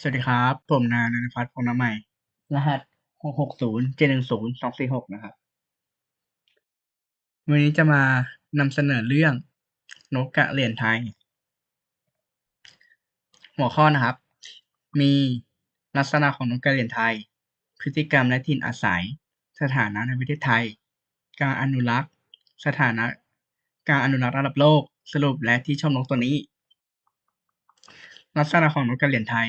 สวัสดีครับ ผมนายนันทพัฒน์พงษ์น้ำใหม่ รหัสหกหกศูนย์เจ็ดหนึ่งศูนย์สองสี่หกนะครับ วันนี้จะมานำเสนอเรื่องนกกระเหรี่ยนไทย หัวข้อนะครับ มีลักษณะของนกกระเหรี่ยนไทย พฤติกรรมและถิ่นอาศัย สถานะในประเทศไทย การอนุรักษ์ สถานะ การอนุรักษ์ระดับโลก สรุปและที่ชอบนกตัวนี้ ลักษณะของนกกระเหรี่ยนไทย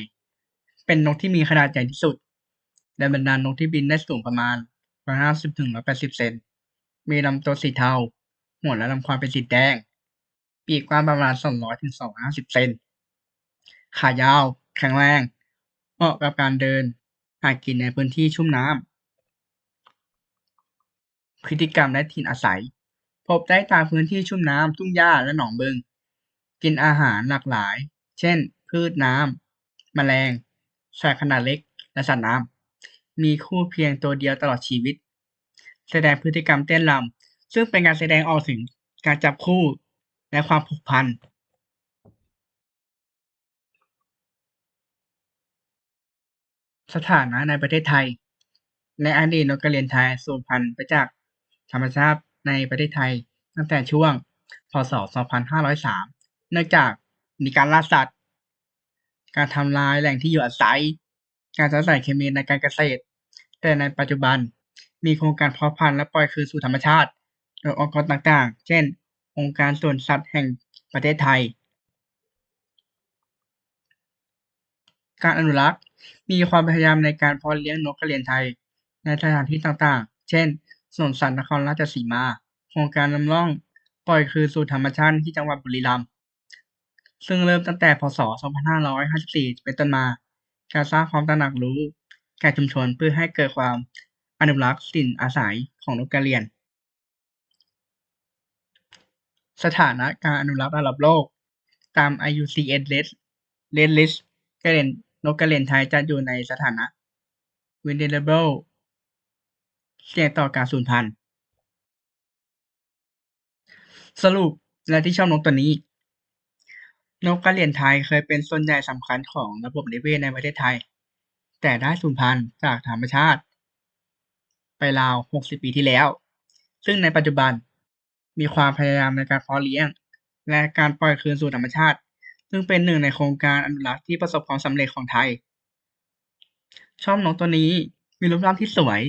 เป็นนกที่มีขนาดใหญ่ที่สุด ในบรรดานกที่บินได้สูงประมาณ150ถึง180 เซน มีลำตัวสีเทา หัวและลำคอเป็นสีแดง ปีกกว้างประมาณ 200ถึง250 เซน ขายาว แข็งแรง เหมาะกับการเดิน หากินในพื้นที่ชุ่มน้ำ พฤติกรรมและถิ่นอาศัย พบได้ตามพื้นที่ชุ่มน้ำ ทุ่งหญ้า และหนองบึง กินอาหารหลากหลาย เช่น พืชน้ำ แมลง สัตว์ขนาดเล็ก และสัตว์น้ำมีคู่เพียงตัวเดียวตลอดชีวิต แสดงพฤติกรรมเต้นรำซึ่งเป็นการแสดงออกถึงการจับคู่และความผูกพันสถานะในประเทศไทย ในอดีตนกกระเรียนไทยสูญพันธุ์ไปจากธรรมชาติในประเทศไทยตั้งแต่ช่วง พ.ศ.2503 เนื่องจากมีการล่าสัตว์ การทำลายแหล่งที่อยู่อาศัย การใช้สารเคมีในการเกษตร แต่ในปัจจุบันมีโครงการเพาะพันธุ์และปล่อยคืนสู่ธรรมชาติ โดยองค์กรต่างๆ เช่น องค์การสวนสัตว์แห่งประเทศไทย การอนุรักษ์มีความพยายามในการเพาะเลี้ยงนกกระเรียนไทย ในสถานที่ต่างๆ เช่นสวนสัตว์นครราชสีมา โครงการนำร่องปล่อยคืนสู่ธรรมชาติที่จังหวัดบุรีรัมย์ ซึ่งเริ่มตั้งแต่พ.ศ.2554 เป็นต้นมา การสร้างความตระหนักรู้แก่ชุมชนเพื่อให้เกิดความอนุรักษ์ถิ่นอาศัยของนกกระเรียน สถานะการอนุรักษ์ระดับโลก ตาม IUCN Red Red List กระเรียนนกกระเรียนไทยจัดอยู่ในสถานะ Vulnerable เสี่ยงต่อการสูญพันธุ์ สรุปและที่ชอบนกตัวนี้ นกกระเหรี่ยนไทยเคยเป็นส่วนใหญ่สำคัญของระบบนิเวศในประเทศไทย แต่ได้สูญพันธุ์จากธรรมชาติ ไปราว 60 ปีที่แล้ว ซึ่งในปัจจุบันมีความพยายามในการเพาะเลี้ยง และการปล่อยคืนสู่ธรรมชาติ ซึ่งเป็นหนึ่งในโครงการอนุรักษ์ที่ประสบความสำเร็จของไทยชอบนกตัวนี้มีรูปร่างที่สวย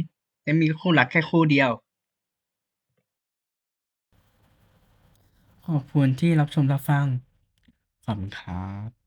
และมีคู่รักแค่คู่เดียว ขอบคุณที่รับชมรับฟัง ขอบคุณครับ